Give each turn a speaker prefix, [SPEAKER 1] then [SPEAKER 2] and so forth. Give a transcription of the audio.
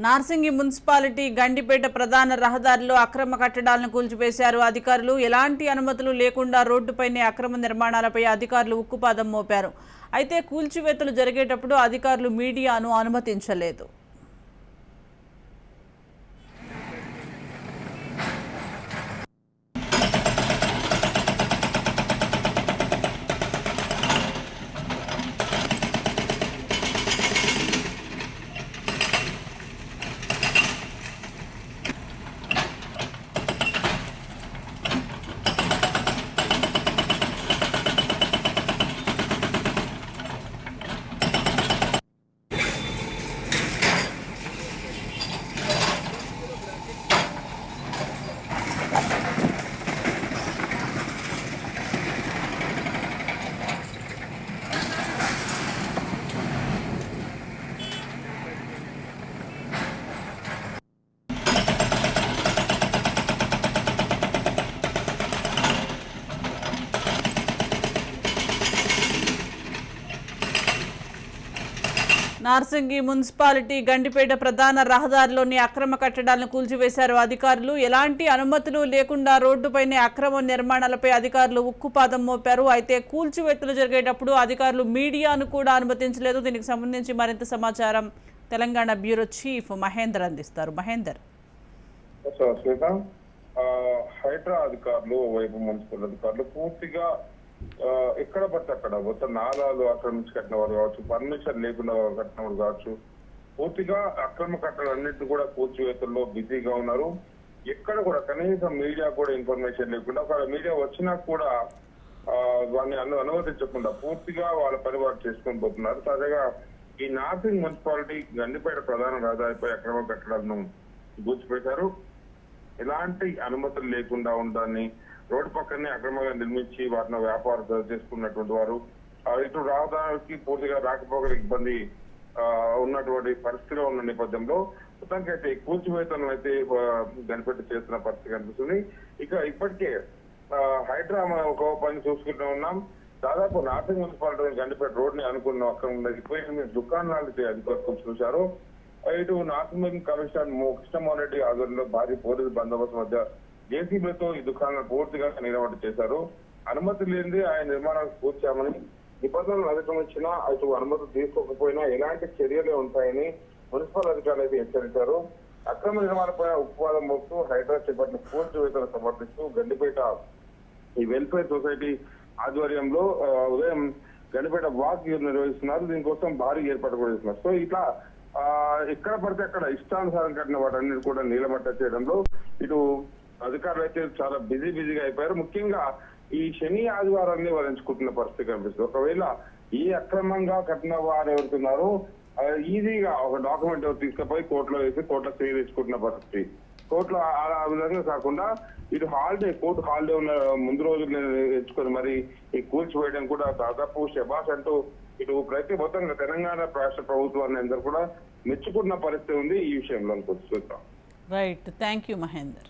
[SPEAKER 1] Narsingi municipality Gandipet ప్రధాన రహదారిలో అక్రమ కట్టడాలను కూల్చివేశారు అధికారులు. ఎలాంటి అనుమతులు లేకుండా రోడ్డుపైనే అక్రమ నిర్మాణాలపై అధికారులు ఉక్కుపాదం మోపారు. అయితే కూల్చివేతలు జరిగేటప్పుడు అధికారులు మీడియాను అనుమతించలేదు. Thank you. Narsingi municipality Gandipet ప్రధాన రహదారిలోని అక్రమ కట్టడాలను కూల్చివేశారు అధికారులు. ఎలాంటి అనుమతులు లేకుండా రోడ్డుపైనే అక్రమ నిర్మాణాలపై అధికారులు ఉక్కుపాదం మోపారు. అయితే కూల్చివేతలు జరిగేటప్పుడు అధికారులు మీడియాను కూడా అనుమతించలేదు. దీనికి సంబంధించి మరింత సమాచారం తెలంగాణ బ్యూరో చీఫ్ మహేందర్ అందిస్తారు. మహేందర్.
[SPEAKER 2] హైడ్రా అధికారులు వైపు మున్సిపల్ అధికారులు పూర్తిగా ఎక్కడ పడితే అక్కడ. మొత్తం నాలాలు ఆక్రమించి కట్టిన వారు కావచ్చు పర్మిషన్ లేకుండా కట్టిన వారు కావచ్చు. పూర్తిగా అక్రమ కట్టడాలన్నింటినీ కూడా కూల్చివేతల్లో బిజీగా ఉన్నారు. ఎక్కడ కూడా కనీసం మీడియా కూడా ఇన్ఫర్మేషన్ లేకుండా ఒకవేళ మీడియా వచ్చినా కూడా దాన్ని అను అనుమతించకుండా పూర్తిగా వాళ్ళ పని వారు చేసుకొని పోతున్నారు. తాజాగా ఈ నార్సింగ్ మున్సిపాలిటీ గండిపేట ప్రధాన రహదారిపై అక్రమ కట్టడాలను గుర్తుపెట్టారు. ఎలాంటి అనుమతులు లేకుండా ఉండాలని రోడ్డు పక్కనే అక్రమంగా నిర్మించి వాటిని వ్యాపారం చేసుకున్నటువంటి వారు ఇటు రహదారికి పూర్తిగా రాకపోకలు ఇబ్బంది ఉన్నటువంటి పరిస్థితిలో ఉన్న నేపథ్యంలో మొత్తానికైతే అయితే కూల్చివేతలను అయితే గనిపెట్టి కనిపెట్టి చేస్తున్న పరిస్థితి కనిపిస్తుంది. ఇక ఇప్పటికే ఆ, హైడ్రా మనం ఒక పని చూసుకుంటూ ఉన్నాం. దాదాపు నార్సింగ్ మున్సిపాలిటీ గండిపేట రోడ్ని అనుకున్న అక్కడ ఉన్నది. ఎనిమిది దుకాణాలు అధికారులు చూశారు. ఇటు నార్సింగ్ కమిషనర్ కృష్ణమోహన్ రెడ్డి ఆధ్వర్యంలో భారీ పోలీసు బందోబస్తు మధ్య జేసీబీతో ఈ దుకాణాలు పూర్తిగా నిలబడి చేశారు. అనుమతి లేనిది ఆయన నిర్మాణాలు కూర్చామని నిబంధనలు అధిగమించినా అటు అనుమతి తీసుకోకపోయినా ఎలాంటి చర్యలే ఉంటాయని మున్సిపల్ అధికారులు అయితే హెచ్చరించారు. అక్రమ నిర్మాణపై ఉత్పాదం మోపుతూ హైదరాబాద్ చేపట్టిన పూర్తి వేతన సమర్థిస్తూ గండిపేట ఈ వెల్ఫేర్ సొసైటీ ఆధ్వర్యంలో ఉదయం గండిపేట వాక్ నిర్వహిస్తున్నారు. దీనికోసం భారీ ఏర్పాటు కూడా చేస్తున్నారు. సో ఇట్లా ఎక్కడ పడితే అక్కడ ఇష్టానుసారం కట్టిన వాటన్నిటి కూడా నీలమట్ట చేయడంలో ఇటు అధికారులు అయితే చాలా బిజీ బిజీగా అయిపోయారు. ముఖ్యంగా ఈ శని ఆదివారాన్ని వరించుకుంటున్న పరిస్థితి కనిపిస్తుంది. ఒకవేళ ఈ అక్రమంగా కట్టిన వారు ఎవరుతున్నారో ఈజీగా ఒక డాక్యుమెంట్ తీసుకుపోయి కోర్టులో వేసి కోర్టులో సీ పరిస్థితి. కోర్టులో ఆ- విధంగా కాకుండా ఇటు హాలిడే కోర్టు హాలిడే ఉన్న ముందు రోజు ఎంచుకొని మరి ఈ కూల్చివేయడం కూడా దాదాపు శబాష్ అంటూ ఇటు ప్రతి మొత్తంగా తెలంగాణ రాష్ట్ర ప్రభుత్వాన్ని అందరూ కూడా మెచ్చుకున్న పరిస్థితి ఉంది ఈ విషయంలో అనుకుంటున్నాం
[SPEAKER 1] రైట్ థ్యాంక్ యూ మహేందర్